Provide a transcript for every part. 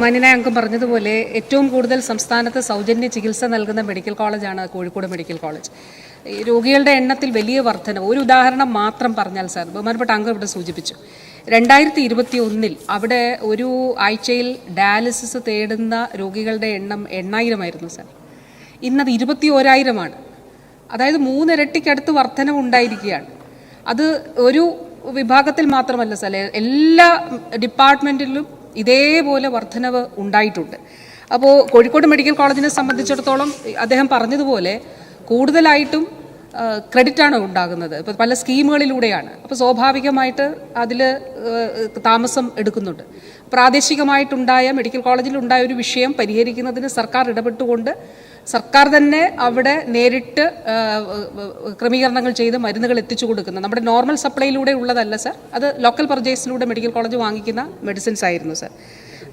മാന്യനായ അംഗം പറഞ്ഞതുപോലെ ഏറ്റവും കൂടുതൽ സംസ്ഥാനത്ത് സൗജന്യ ചികിത്സ നൽകുന്ന മെഡിക്കൽ കോളേജാണ് കോഴിക്കോട് മെഡിക്കൽ കോളേജ്. രോഗികളുടെ എണ്ണത്തിൽ വലിയ വർധന ഒരു ഉദാഹരണം മാത്രം പറഞ്ഞാൽ സാർ ബഹുമാനപ്പെട്ട അംഗം ഇവിടെ സൂചിപ്പിച്ചു. രണ്ടായിരത്തി ഇരുപത്തി ഒന്നിൽ അവിടെ ഒരു ആഴ്ചയിൽ ഡയാലിസിസ് തേടുന്ന രോഗികളുടെ എണ്ണം എണ്ണായിരമായിരുന്നു സാർ. ഇന്നത് ഇരുപത്തി ഓരായിരമാണ് അതായത് മൂന്നിരട്ടിക്കടുത്ത് വർധനവ് ഉണ്ടായിരിക്കുകയാണ്. അത് ഒരു വിഭാഗത്തിൽ മാത്രമല്ല സാർ എല്ലാ ഡിപ്പാർട്ട്മെന്റിലും ഇതേപോലെ വർധനവ് ഉണ്ടായിട്ടുണ്ട്. അപ്പോൾ കോഴിക്കോട് മെഡിക്കൽ കോളേജിനെ സംബന്ധിച്ചിടത്തോളം അദ്ദേഹം പറഞ്ഞതുപോലെ കൂടുതലായിട്ടും ക്രെഡിറ്റാണ് ഉണ്ടാകുന്നത്. ഇപ്പോൾ പല സ്കീമുകളിലൂടെയാണ്. അപ്പോൾ സ്വാഭാവികമായിട്ട് അതിൽ താമസം എടുക്കുന്നുണ്ട്. പ്രാദേശികമായിട്ടുണ്ടായ മെഡിക്കൽ കോളേജിൽ ഉണ്ടായ ഒരു വിഷയം പരിഹരിക്കുന്നതിന് സർക്കാർ ഇടപെട്ടുകൊണ്ട് സർക്കാർ തന്നെ അവിടെ നേരിട്ട് ക്രമീകരണങ്ങൾ ചെയ്ത് മരുന്നുകൾ എത്തിച്ചു കൊടുക്കുന്നത് നമ്മുടെ നോർമൽ സപ്ലൈയിലൂടെ ഉള്ളതല്ല സർ. അത് ലോക്കൽ പർച്ചേസിലൂടെ മെഡിക്കൽ കോളേജ് വാങ്ങിക്കുന്ന മെഡിസിൻസ് ആയിരുന്നു സർ.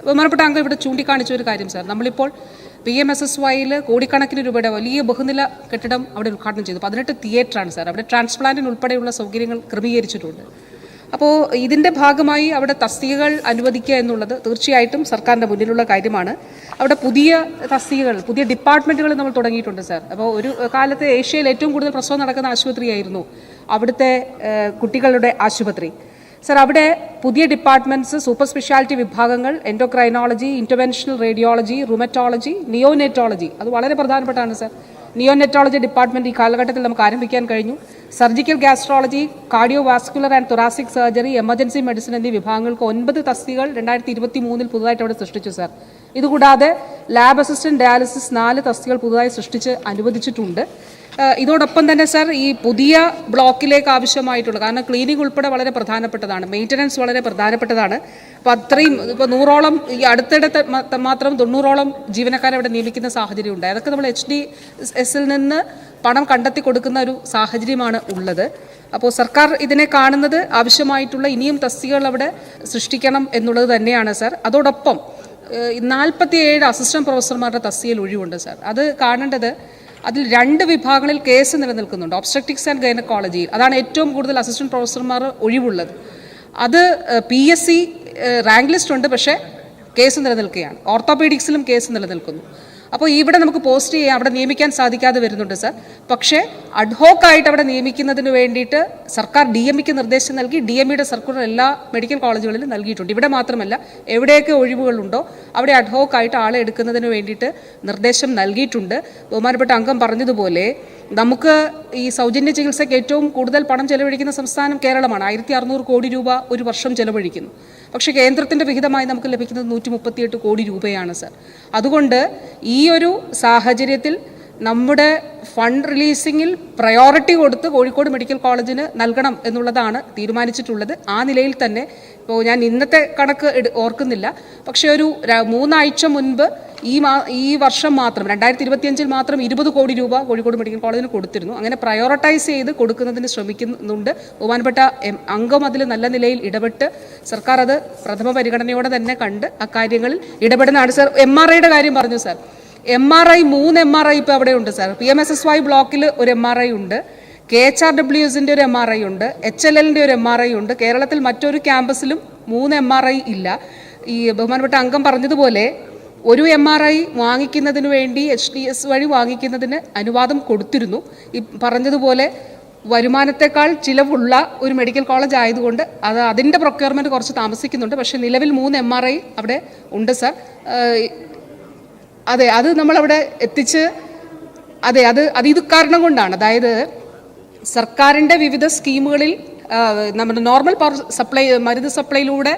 ബഹുമാനപ്പെട്ട അംഗം ഇവിടെ ചൂണ്ടിക്കാണിച്ച ഒരു കാര്യം സർ. നമ്മളിപ്പോൾ പി എം എസ് എസ് വൈയിൽ കോടിക്കണക്കിന് രൂപയുടെ വലിയ ബഹുനില കെട്ടിടം അവിടെ ഉദ്ഘാടനം ചെയ്തു. പതിനെട്ട് തിയേറ്ററാണ് സർ. അവിടെ ട്രാൻസ്പ്ലാന്റിന് ഉൾപ്പെടെയുള്ള സൗകര്യങ്ങൾ ക്രമീകരിച്ചിട്ടുണ്ട്. അപ്പോൾ ഇതിന്റെ ഭാഗമായി അവിടെ തസ്തികകൾ അനുവദിക്കുക എന്നുള്ളത് തീർച്ചയായിട്ടും സർക്കാരിന്റെ മുന്നിലുള്ള കാര്യമാണ്. അവിടെ പുതിയ തസ്തികകൾ പുതിയ ഡിപ്പാർട്ട്മെന്റുകൾ നമ്മൾ തുടങ്ങിയിട്ടുണ്ട് സാർ. അപ്പോൾ ഒരു കാലത്ത് ഏഷ്യയിൽ ഏറ്റവും കൂടുതൽ പ്രസവം നടക്കുന്ന ആശുപത്രിയായിരുന്നു അവിടുത്തെ കുട്ടികളുടെ ആശുപത്രി. സർ അവിടെ പുതിയ ഡിപ്പാർട്ട്മെന്റ്സ് സൂപ്പർ സ്പെഷ്യാലിറ്റി വിഭാഗങ്ങൾ endocrinology interventional radiology rheumatology neonatology അത് വളരെ പ്രധാനപ്പെട്ടാണ് സർ. നിയോനെറ്റോളജി ഡിപ്പാർട്ട്മെന്റ് ഈ കാലഘട്ടത്തിൽ നമുക്ക് ആരംഭിക്കാൻ കഴിഞ്ഞു. Surgical gastrology cardio vascular and thoracic surgery emergency medicine എന്നീ വിഭാഗങ്ങൾക്ക് ഒൻപത് തസ്തികൾ രണ്ടായിരത്തി ഇരുപത്തി മൂന്നിൽ പുതുതായിട്ട് അവിടെ സൃഷ്ടിച്ചു സർ. ഇതുകൂടാതെ ലാബ് അസിസ്റ്റന്റ് ഡയാലിസിസ് നാല് തസ്തികൾ പുതുതായി സൃഷ്ടിച്ച് അനുവദിച്ചിട്ടുണ്ട്. ഇതോടൊപ്പം തന്നെ സാർ ഈ പുതിയ ബ്ലോക്കിലേക്ക് ആവശ്യമായിട്ടുള്ള കാരണം ക്ലീനിങ് ഉൾപ്പെടെ വളരെ പ്രധാനപ്പെട്ടതാണ് മെയിന്റനൻസ് വളരെ പ്രധാനപ്പെട്ടതാണ്. അപ്പോൾ അത്രയും ഇപ്പോൾ നൂറോളം ഈ അടുത്തിടെ മാത്രം തൊണ്ണൂറോളം ജീവനക്കാരെ അവിടെ നിയമിക്കുന്ന സാഹചര്യം ഉണ്ട് അതൊക്കെ നമ്മൾ എച്ച് ഡി എസിൽ നിന്ന് പണം കണ്ടെത്തി കൊടുക്കുന്ന ഒരു സാഹചര്യമാണ് ഉള്ളത്. അപ്പോൾ സർക്കാർ ഇതിനെ കാണുന്നത് ആവശ്യമായിട്ടുള്ള ഇനിയും തസ്തികകൾ അവിടെ സൃഷ്ടിക്കണം എന്നുള്ളത് തന്നെയാണ് സാർ. അതോടൊപ്പം നാൽപ്പത്തിയേഴ് അസിസ്റ്റന്റ് പ്രൊഫസർമാരുടെ തസ്തികയിൽ ഒഴിവുണ്ട് സാർ. അത് കാണേണ്ടത് അതിൽ രണ്ട് വിഭാഗങ്ങളിൽ കേസ് നിലനിൽക്കുന്നുണ്ട്. ഒബ്സ്ട്രക്റ്റിക്സ് ആൻഡ് ഗൈനക്കോളജിയിൽ അതാണ് ഏറ്റവും കൂടുതൽ അസിസ്റ്റന്റ് പ്രൊഫസർമാർ ഒഴിവുള്ളത്. അത് P S C rank list ഉണ്ട് പക്ഷേ കേസ് നിലനിൽക്കുകയാണ്. ഓർത്തോപീഡിക്സിലും കേസ് നിലനിൽക്കുന്നു. അപ്പോൾ ഇവിടെ നമുക്ക് പോസ്റ്റ് ചെയ്യാം അവിടെ നിയമിക്കാൻ സാധിക്കാതെ വരുന്നുണ്ട് സർ. പക്ഷേ അഡ്ഹോക്ക് ആയിട്ട് അവിടെ നിയമിക്കുന്നതിന് വേണ്ടിയിട്ട് സർക്കാർ ഡി എം ഇക്ക് നിർദ്ദേശം നൽകി ഡി എം ഇയുടെ സർക്കുലർ എല്ലാ മെഡിക്കൽ കോളേജുകളിലും നൽകിയിട്ടുണ്ട്. ഇവിടെ മാത്രമല്ല എവിടെയൊക്കെ ഒഴിവുകളുണ്ടോ അവിടെ അഡ്ഹോക്ക് ആയിട്ട് ആളെ എടുക്കുന്നതിന് വേണ്ടിയിട്ട് നിർദ്ദേശം നൽകിയിട്ടുണ്ട്. ബഹുമാനപ്പെട്ട അംഗം പറഞ്ഞതുപോലെ നമുക്ക് ഈ സൗജന്യ ചികിത്സയ്ക്ക് ഏറ്റവും കൂടുതൽ പണം ചെലവഴിക്കുന്ന സംസ്ഥാനം കേരളമാണ്. ആയിരത്തി അറുന്നൂറ് കോടി രൂപ ഒരു വർഷം ചെലവഴിക്കുന്നു. പക്ഷേ കേന്ദ്രത്തിന്റെ വിഹിതമായി നമുക്ക് ലഭിക്കുന്നത് നൂറ്റി മുപ്പത്തിയെട്ട് കോടി രൂപയാണ് സർ. അതുകൊണ്ട് ഈ ഒരു സാഹചര്യത്തിൽ നമ്മുടെ ഫണ്ട് റിലീസിങ്ങിൽ പ്രയോറിറ്റി കൊടുത്ത് കോഴിക്കോട് മെഡിക്കൽ കോളേജിന് നൽകണം എന്നുള്ളതാണ് തീരുമാനിച്ചിട്ടുള്ളത്. ആ നിലയിൽ തന്നെ ഇപ്പോൾ ഞാൻ ഇന്നത്തെ കണക്ക് ഓർക്കുന്നില്ല. പക്ഷേ ഒരു മൂന്നാഴ്ച മുൻപ് ഈ മാ ഈ വർഷം മാത്രം രണ്ടായിരത്തി ഇരുപത്തിയഞ്ചിൽ മാത്രം ഇരുപത് കോടി രൂപ കോഴിക്കോട് മെഡിക്കൽ കോളേജിന് കൊടുത്തിരുന്നു. അങ്ങനെ പ്രയോറിറ്റൈസ് ചെയ്ത് കൊടുക്കുന്നതിന് ശ്രമിക്കുന്നുണ്ട്. ബഹുമാനപ്പെട്ട അംഗം അതിൽ നല്ല നിലയിൽ ഇടപെട്ട് സർക്കാർ അത് പ്രഥമ പരിഗണനയോടെ തന്നെ കണ്ട് അക്കാര്യങ്ങളിൽ ഇടപെടുന്നതാണ് സാർ എം ആർ ഐയുടെ കാര്യം പറഞ്ഞു സാർ. എം ആർ ഐ മൂന്ന് എം ആർ ഐ ഇപ്പോൾ അവിടെ ഉണ്ട് sir. P M S S Y ബ്ലോക്കിൽ ഒരു എം ആർ ഐ ഉണ്ട്. കെ എച്ച് ആർ ഡബ്ല്യു എസിന്റെ ഒരു എം ആർ ഐ ഉണ്ട്. എച്ച് എൽ എല്ലിന്റെ ഒരു എം ആർ ഐ ഉണ്ട്. കേരളത്തിൽ മറ്റൊരു ക്യാമ്പസിലും മൂന്ന് എം ആർ ഐ ഇല്ല. ഈ ബഹുമാനപ്പെട്ട അംഗം പറഞ്ഞതുപോലെ ഒരു എം ആർ ഐ വാങ്ങിക്കുന്നതിന് വേണ്ടി എച്ച് ഡി എസ് വഴി വാങ്ങിക്കുന്നതിന് അനുവാദം കൊടുത്തിരുന്നു. ഈ പറഞ്ഞതുപോലെ വരുമാനത്തെക്കാൾ ചിലവുള്ള ഒരു മെഡിക്കൽ കോളേജ് ആയതുകൊണ്ട് അത് അതിന്റെ പ്രൊക്യൂർമെന്റ് കുറച്ച് താമസിക്കുന്നുണ്ട്. പക്ഷേ നിലവിൽ മൂന്ന് എം ആർ ഐ അവിടെ ഉണ്ട് സർ. അതെ അത് നമ്മളവിടെ എത്തിച്ച് അതെ അത് അത് ഇത് കാരണം കൊണ്ടാണ്. അതായത് സർക്കാരിന്റെ വിവിധ സ്കീമുകളിൽ നമ്മുടെ നോർമൽ പവർ സപ്ലൈ മരുന്ന് സപ്ലൈയിലൂടെ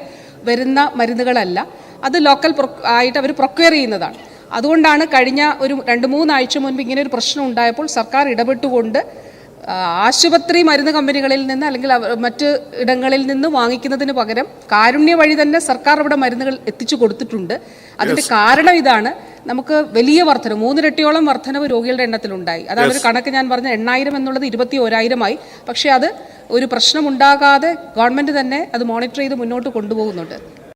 വരുന്ന മരുന്നുകളല്ല. അത് ലോക്കൽ ആയിട്ട് അവർ പ്രൊക്വയർ ചെയ്യുന്നതാണ്. അതുകൊണ്ടാണ് കഴിഞ്ഞ ഒരു രണ്ട് മൂന്നാഴ്ച മുൻപ് ഇങ്ങനെ ഒരു പ്രശ്നം ഉണ്ടായപ്പോൾ സർക്കാർ ഇടപെട്ടുകൊണ്ട് ആശുപത്രി മരുന്ന് കമ്പനികളിൽ നിന്ന് അല്ലെങ്കിൽ മറ്റ് ഇടങ്ങളിൽ നിന്ന് വാങ്ങിക്കുന്നതിന് പകരം കാരുണ്യ വഴി തന്നെ സർക്കാർ അവിടെ മരുന്നുകൾ എത്തിച്ചു കൊടുത്തിട്ടുണ്ട്. അതിന്റെ കാരണം ഇതാണ്. നമുക്ക് വലിയ വർധന മൂന്നിരട്ടിയോളം വർധനവ് രോഗികളുടെ എണ്ണത്തിലുണ്ടായി. അതാണ് ഒരു കണക്ക് ഞാൻ പറഞ്ഞ എണ്ണായിരം എന്നുള്ളത് ഇരുപത്തി ഓരായിരമായി പക്ഷേ അത് ഒരു പ്രശ്നമുണ്ടാകാതെ ഗവൺമെന്റ് തന്നെ അത് മോണിറ്റർ ചെയ്ത് മുന്നോട്ട് കൊണ്ടുപോകുന്നുണ്ട്.